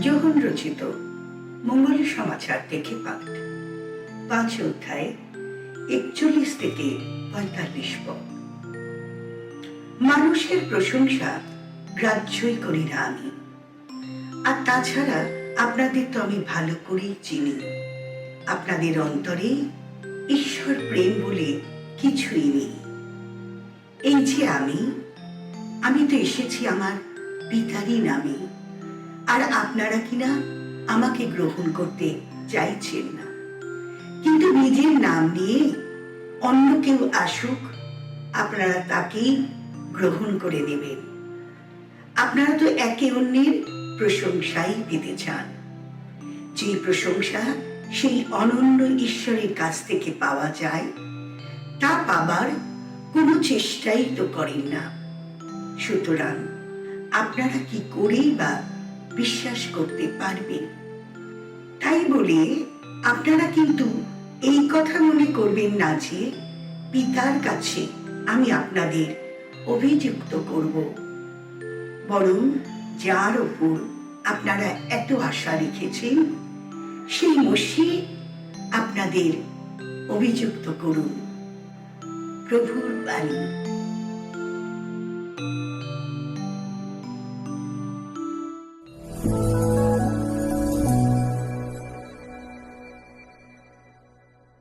যোহন রচিত মঙ্গল সমাচার থেকে পাঠ, পাঁচ অধ্যায় একচল্লিশ থেকে পঁয়তাল্লিশ পদ। মানুষের প্রশংসা গ্রাহ্যই করি না আমি। আর তাছাড়া আপনাদের তো আমি ভালো করেই চিনি। আপনাদের অন্তরে ঈশ্বর প্রেম বলে কিছুই নেই। এই যে আমি আমি তো এসেছি আমার পিতারই নামে। আর আপনারা কিনা আমাকে গ্রহণ করতে চাইছেন না। কিন্তু নিজের নাম নিয়ে অন্য কেউ আসুক, আপনারা তাকেই গ্রহণ করে নেবেন। আপনারা তো একে অন্যের প্রশংসাই পেতে চান। যে প্রশংসা সেই অনন্য ঈশ্বরের কাছ থেকে পাওয়া যায়, তা পাবার কোনো চেষ্টাই তো করেন না। সুতরাং আপনারা কি করেই বা বিশ্বাস করতে পারবেন। তাই বলে আপনারা কিন্তু এই কথা মনে করবেন না যে পিতার কাছে আমি আপনাদের অভিযুক্ত করব। বরং যার ওপর আপনারা এত আশা রেখেছেন, সেই মসি আপনাদের অভিযুক্ত করুন। প্রভুর বাণী।